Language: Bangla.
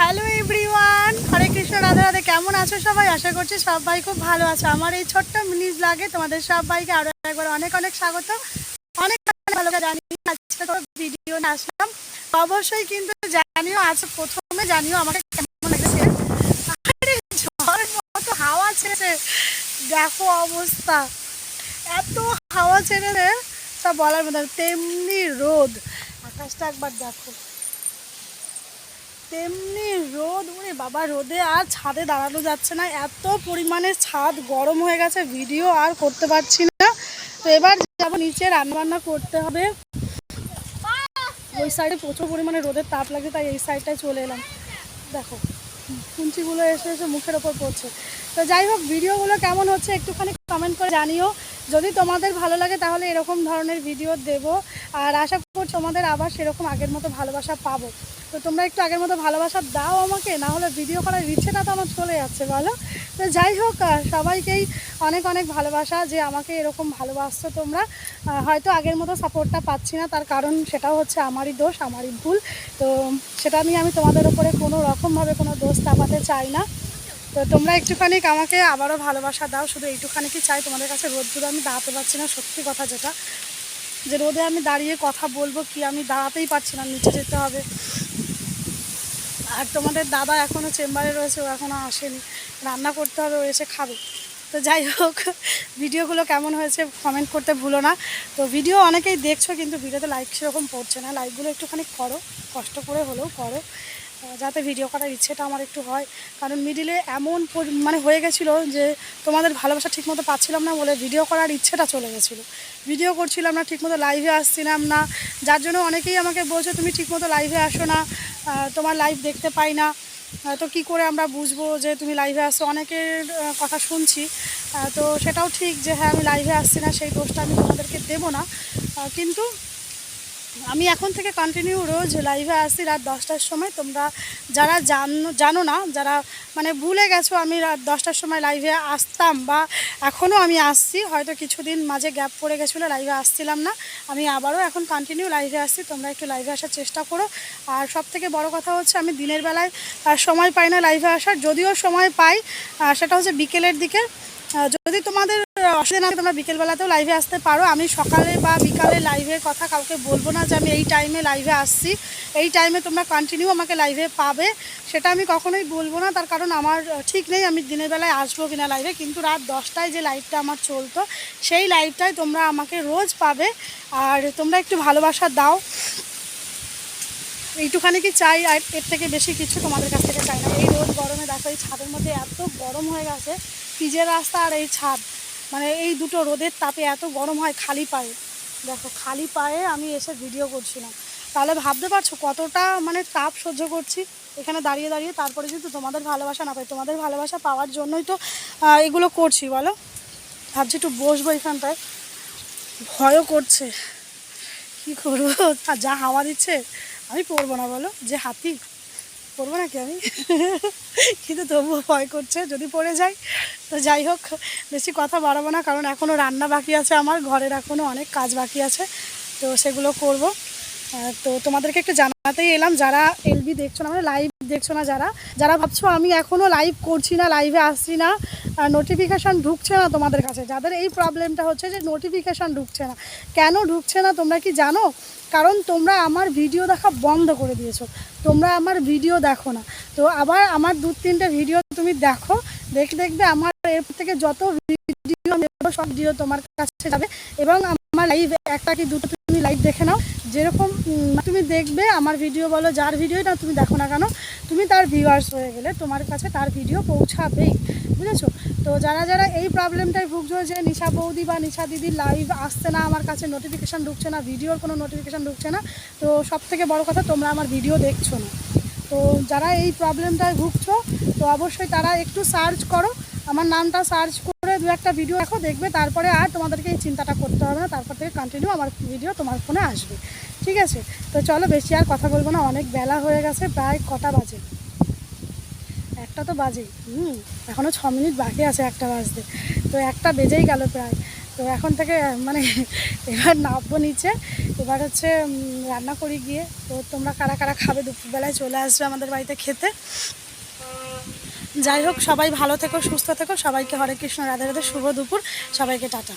হ্যালো এভরিওয়ান হরে কৃষ্ণ রাধা রাধে কেমন আছো সবাই? আশা করছি সবাই খুব ভালো আছো। আমার এই ছোট্ট মিনি ব্লগে তোমাদের সবাইকে আরও একবার অনেক অনেক স্বাগত। অনেক ভালো জানি। আজকে তো ভিডিও আসলাম। অবশ্যই কিন্তু জানিও আজ প্রথমে জানিও আমাকে কেমন লেগেছে। আরে, ঝড় মতো হাওয়া ছেড়েছে। দেখো অবস্থা। এত হাওয়া ছেড়েছে। তা বলার মতো তেমনি রোদ। আকাশটা একবার দেখো। তেমনি রোদ, ওরে বাবা, রোদে আর ছাদে দাঁড়ানো যাচ্ছে না। এত পরিমাণে ছাদ গরম হয়ে গেছে, ভিডিও আর করতে পারছি না। তো এবার যাব নিচে রান্নাবান্না করতে হবে। ওই সাইডে প্রচুর পরিমাণে রোদের তাপ লাগে, তাই এই সাইডটায় চলে এলাম। দেখো, কুঞ্চিগুলো এসে এসে মুখের ওপর পড়ছে। তো যাই হোক, ভিডিওগুলো কেমন হচ্ছে একটুখানি কমেন্ট করে জানিও। যদি তোমাদের ভালো লাগে তাহলে এরকম ধরনের ভিডিও দেব। আর আশা করছি তোমাদের আবার সেরকম আগের মতো ভালোবাসা পাবো। তো তোমরা একটু আগের মতো ভালোবাসা দাও আমাকে, না হলে ভিডিও করার ইচ্ছেটা তো আমার চলে যাচ্ছে, বলো? তো যাই হোক সবাইকেই অনেক অনেক ভালোবাসা যে আমাকে এরকম ভালোবাসছো তোমরা। হয়তো আগের মতো সাপোর্টটা পাচ্ছি না, তার কারণ সেটাও হচ্ছে আমারই দোষ, আমারই ভুল। তো সেটা নিয়ে আমি তোমাদের ওপরে কোনো রকমভাবে কোনো দোষ চাপাতে চাই না। তো তোমরা একটুখানি আমাকে আবারও ভালোবাসা দাও। শুধু এইটুখানি কি চাই? তোমাদের কাছে রোদ দূরে আমি দাঁড়াতে পারছি না, সত্যি কথা যেটা। যে রোদে আমি দাঁড়িয়ে কথা বলব, কি আমি দাঁড়াতেই পারছি না, নিচে যেতে হবে। আর তোমাদের দাদা এখনও চেম্বারে রয়েছে, ও এখনও আসেনি। রান্না করতে হবে, ও এসে খাবে। তো যাই হোক, ভিডিওগুলো কেমন হয়েছে কমেন্ট করতে ভুলো না। তো ভিডিও অনেকেই দেখছ, কিন্তু ভিডিওতে লাইক সেরকম পড়ছে না। লাইকগুলো একটুখানি করো, কষ্ট করে হলেও করো। যাতে ভিডিও করার ইচ্ছেটা আমার একটু হয়। কারণ মিডিলে এমন মানে হয়ে গেছিল যে তোমাদের ভালোবাসা ঠিকমতো পাচ্ছিলাম না বলে ভিডিও করার ইচ্ছেটা চলে গেছিল। ভিডিও করছিলাম না, ঠিকমতো লাইভে আসছিলাম না। যার জন্য অনেকেই আমাকে বলছে, তুমি ঠিকমতো লাইভে আসো না তোমার লাইভ দেখতে পাই না। তো কি করে আমরা বুঝব যে তুমি লাইভে আসো অনেকের কথা শুনছি। তো সেটাও ঠিক যে হ্যাঁ আমি লাইভে আসছি না, সেই দোষটা আমি তোমাদেরকে দেবো না। কিন্তু আমি এখন থেকে কন্টিনিউ রোজ লাইভে আসি রাত দশটার সময়। তোমরা যারা জানো জানো না, যারা মানে ভুলে গেছো আমি রাত দশটার সময় লাইভে আসতাম বা এখনও আমি আসছি, হয়তো কিছুদিন মাঝে গ্যাপ পড়ে গেছিল লাইভে আসছিলাম না। আমি আবারও এখন কন্টিনিউ লাইভে আসছি, তোমরা একটু লাইভে আসার চেষ্টা করো। আর সব থেকে বড় কথা হচ্ছে আমি দিনের বেলায় সময় পাই না লাইভে আসার, যদিও সময় পাই সেটা হচ্ছে বিকেলের দিকে। যদি তোমাদের অসুবিধা না তোমরা বিকেলবেলাতেও লাইভে আসতে পারো। আমি সকালে বা বিকালে লাইভের কথা কাউকে বলব না যে আমি এই টাইমে লাইভে আসছি। এই টাইমে তোমরা কন্টিনিউ আমাকে লাইভে পাবে। সেটা আমি কখনোই বলব না। তার কারণ আমার ঠিক নেই, আমি দিনের বেলায় আসব কিনা লাইভে কিন্তু রাত দশটায় যে লাইভটা আমার চলতো, সেই লাইভটায় তোমরা আমাকে রোজ পাবে। আর তোমরা একটু ভালোবাসা দাও। এইটুখানি কি চাই? আর এর থেকে বেশি কিছু তোমাদের কাছ থেকে চাই না। এই রোদ গরমে দেখো, এই ছাদের মধ্যে এত গরম হয়ে গেছে। পিজের রাস্তা আর এই ছাদ। মানে এই দুটো রোদের তাপে এত গরম হয় খালি পায়ে। দেখো, খালি পায়ে আমি এসে ভিডিও করছিলাম তাহলে ভাবতে পারছ কতটা মানে তাপ সহ্য করছি? এখানে দাঁড়িয়ে দাঁড়িয়ে তারপরে যদি তোমাদের ভালোবাসা না পাই। তোমাদের ভালোবাসা পাওয়ার জন্যই তো এগুলো করছি, বলো? ভাবছি একটু বসবো এখানটায়। ভয়ও করছে। কী করব? যা হাওয়া দিচ্ছে, আমি পড়ব না, বলো? যে হাতি। পড়ব নাকি আমি? কিন্তু তবুও ভয় করছে, যদি পড়ে যাই তো যাই হোক, বেশি কথা বাড়াবো না, কারণ এখনও রান্না বাকি আছে আমার, ঘরের এখনও অনেক কাজ বাকি আছে। তো সেগুলো করব। তো তোমাদেরকে একটু জানাতেই এলাম, যারা এলবি দেখছ না মানে লাইভ দেখছ না যারা যারা ভাবছ আমি এখনও লাইভ করছি না লাইভে আসছি না নোটিফিকেশান ঢুকছে না তোমাদের কাছে? যাদের এই প্রবলেমটা হচ্ছে যে নোটিফিকেশান ঢুকছে না। কেন ঢুকছে না তোমরা কি জানো? কারণ তোমরা আমার ভিডিও দেখা বন্ধ করে দিয়েছ। তোমরা আমার ভিডিও দেখো না। তো আবার আমার দু তিনটে ভিডিও তুমি দেখো। দেখে দেখবে আমার এর থেকে যত ভিডিও সব ভিডিও তোমার কাছে যাবে। এবং আমার লাইভ একটা কি দুটো তুমি লাইভ দেখে নাও। যেরকম তুমি দেখবে আমার ভিডিও বলো, যার ভিডিও না তুমি দেখো না কেন, তুমি তার ভিউয়ার্স হয়ে গেলে তোমার কাছে তার ভিডিও পৌঁছাবেই। বুঝেছ? তো যারা যারা এই প্রবলেমটাই ভুগছো যে নিশা বৌদি বা নিশা দিদির লাইভ আসছে না, আমার কাছে নোটিফিকেশান ঢুকছে না ভিডিওর কোনো নোটিফিকেশান ঢুকছে না, তো সব থেকে বড় কথা তোমরা আমার ভিডিও দেখছ না। তো যারা এই প্রবলেমটায় ভুগছো, তো অবশ্যই তারা একটু সার্চ করো, আমার নামটা সার্চ করে দু একটা ভিডিও দেখো, দেখবে তারপরে আর তোমাদেরকে এই চিন্তাটা করতে হবে না, তারপর থেকে কন্টিনিউ আমার ভিডিও তোমার ফোনে আসবে। ঠিক আছে? তো চলো বেশি আর কথা বলব না, অনেক বেলা হয়ে গেছে, প্রায় কটা বাজে। একটা তো বাজেই। হুম এখনও ছ মিনিট বাকি আছে একটা বাজতে। তো একটা বেজেই গেল প্রায়। তো এখন থেকে মানে এবার নামবো নিচে। এবার হচ্ছে রান্না করি গিয়ে। তো তোমরা কারা কারা খাবে? দুপুরবেলায় চলে আসবে আমাদের বাড়িতে খেতে। যাই হোক, সবাই ভালো থেকো, সুস্থ থেকো। সবাইকে হরে কৃষ্ণ, রাধে রাধে, শুভ দুপুর। সবাইকে টাটা।